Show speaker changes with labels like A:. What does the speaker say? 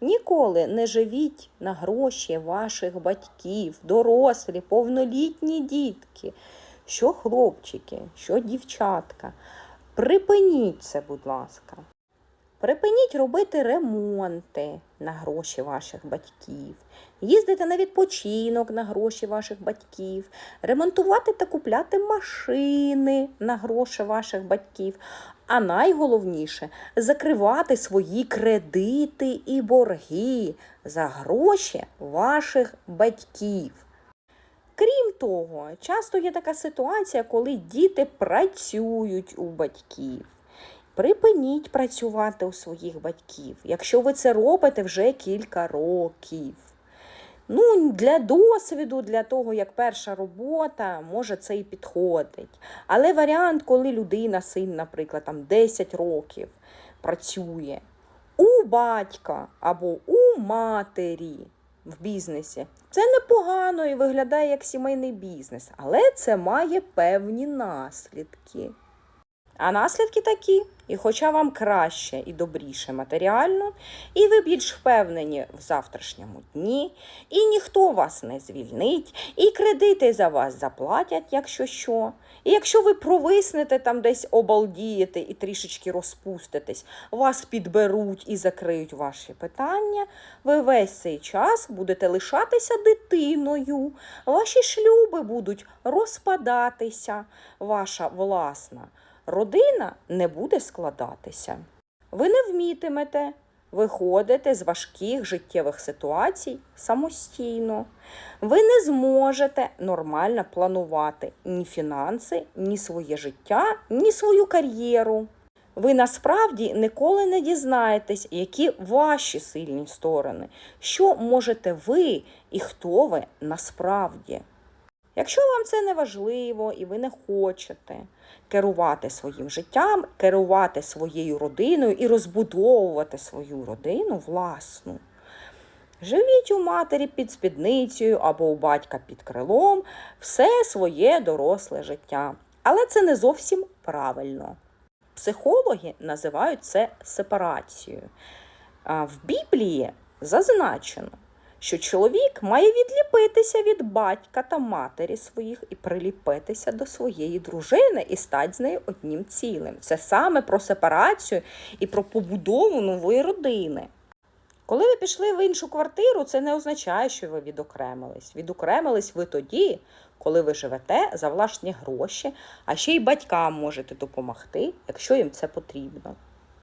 A: Ніколи не живіть на гроші ваших батьків, дорослі, повнолітні дітки, що хлопчики, що дівчатка. Припиніть це, будь ласка. Припиніть робити ремонти на гроші ваших батьків, їздити на відпочинок на гроші ваших батьків, ремонтувати та купляти машини на гроші ваших батьків. А найголовніше закривати свої кредити і борги за гроші ваших батьків. Крім того, часто є така ситуація, коли діти працюють у батьків. Припиніть працювати у своїх батьків, якщо ви це робите вже кілька років. Ну, для досвіду, для того, як перша робота, може це і підходить. Але варіант, коли людина, син, наприклад, там 10 років працює у батька або у матері в бізнесі, це непогано і виглядає як сімейний бізнес, але це має певні наслідки. А наслідки такі, і хоча вам краще і добріше матеріально, і ви більш впевнені в завтрашньому дні, і ніхто вас не звільнить, і кредити за вас заплатять, якщо що. І якщо ви провиснете там десь обалдієте і трішечки розпуститесь, вас підберуть і закриють ваші питання, ви весь цей час будете лишатися дитиною, ваші шлюби будуть розпадатися, ваша власна родина не буде складатися. Ви не вмітимете виходити з важких життєвих ситуацій самостійно. Ви не зможете нормально планувати ні фінанси, ні своє життя, ні свою кар'єру. Ви насправді ніколи не дізнаєтесь, які ваші сильні сторони, що можете ви і хто ви насправді. Якщо вам це не важливо і ви не хочете керувати своїм життям, керувати своєю родиною і розбудовувати свою родину власну, живіть у матері під спідницею або у батька під крилом все своє доросле життя. Але це не зовсім правильно. Психологи називають це сепарацією. В Біблії зазначено, що чоловік має відліпитися від батька та матері своїх і приліпитися до своєї дружини і стати з нею одним цілим. Це саме про сепарацію і про побудову нової родини. Коли ви пішли в іншу квартиру, це не означає, що ви відокремились. Відокремились ви тоді, коли ви живете за власні гроші, а ще й батькам можете допомогти, якщо їм це потрібно.